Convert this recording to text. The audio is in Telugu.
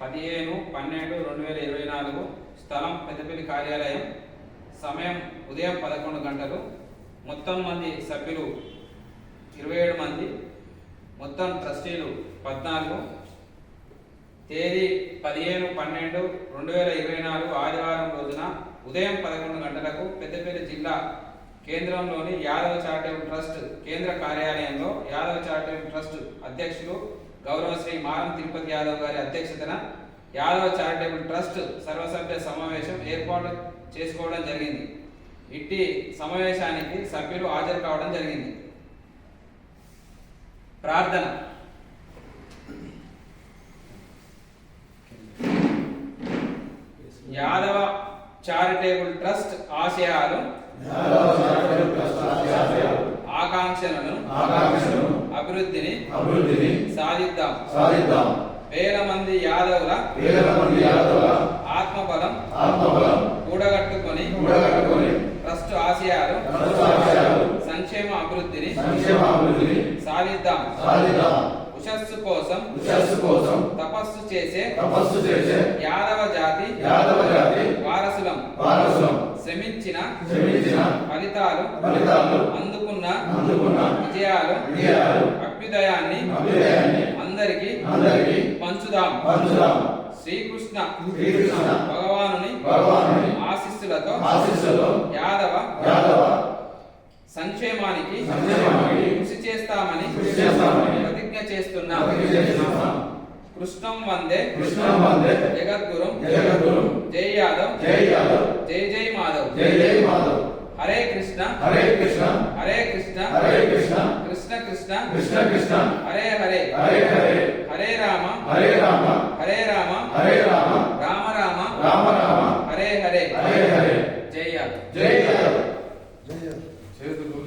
పదిహేను పన్నెండు రెండు వేల ఇరవై నాలుగు స్థలం పెద్దపల్లి కార్యాలయం సమయం ఉదయం పదకొండు గంటలు. మొత్తం మంది సభ్యులు ఇరవై ఏడు మంది. మొత్తం ట్రస్టీలు పద్నాలుగు. తేదీ పదిహేను పన్నెండు రెండు వేల ఇరవై నాలుగు ఆదివారం రోజున ఉదయం పదకొండు గంటలకు పెద్దపల్లి జిల్లా కేంద్రంలోని యాదవ చారిటబుల్ ట్రస్ట్ కేంద్ర కార్యాలయంలో యాదవ చారిటబుల్ ట్రస్ట్ అధ్యక్షులు గౌరవ శ్రీ మారం తిరుపతి యాదవ్ గారి అధ్యక్షతన యాదవ చారిటబుల్ ట్రస్ట్ సర్వసభ్య సమావేశం ఏర్పాటు చేసుకోవడం జరిగింది. ఇట్టి సమావేశానికి సభ్యులు హాజరు కావడం జరిగింది. ప్రార్థన. యాదవ చారిటబుల్ ట్రస్ట్ ఆశయాలు అభివృద్ధిని అభివృద్ధిని సాధిద్దాం. సాధిద్దాం. వేల మంది యాదవుల వేల మంది యాదవుల ఆత్మబలం ఆత్మబలం కూడగట్టుకొని కూడగట్టుకొని ట్రస్ట్ ఆశయాలు సంక్షేమ అభివృద్ధిని సంక్షేమ అభివృద్ధిని సాధిద్దాం. సాధిద్దాం. ఉషస్సు కోసం ఉషస్సు కోసం తపస్సు చేసే తపస్సు చేసే యాదవ జాతి యాదవ జాతి వారసులం వారసులం శ్రమించిన శ్రమించిన ఫలితాలు ఫలితాలు అందుకున్న అందుకున్న విజయాలు విజయాలు అభ్యుదయాన్ని అభ్యుదయాన్ని అందరికీ అందరికీ పంచుదాం. పంచుదాం. శ్రీకృష్ణ శ్రీకృష్ణ భగవానుని భగవానుని ఆశీస్సులతో ఆశీస్సులో యాదవ యాదవ సంక్షేమానికి సంక్షేమానికి కృషి చేస్తామని కృషి చేస్తామని ప్రతిజ్ఞ చేస్తున్నాం. ప్రతిజ్ఞ చేస్తున్నాం. కృష్ణం వందే కృష్ణం వందే జగద్గురు జగద్గురు జై యాదవ్ జై యాదవ్ జై జై మాధవ్ జై జై మాధవ్ హరే కృష్ణ హరే కృష్ణ. హరే కృష్ణ. హరే కృష్ణ. కృష్ణ కృష్ణ. కృష్ణ కృష్ణ. హరే హరే. హరే హరే. హరే రామ. హరే రామ. హరే రామ. హరే రామ. రామ రామ. రామ రామ. హరే హరే. హరే హరే. జై యాదవ్ జై యాదవ్ చేతులు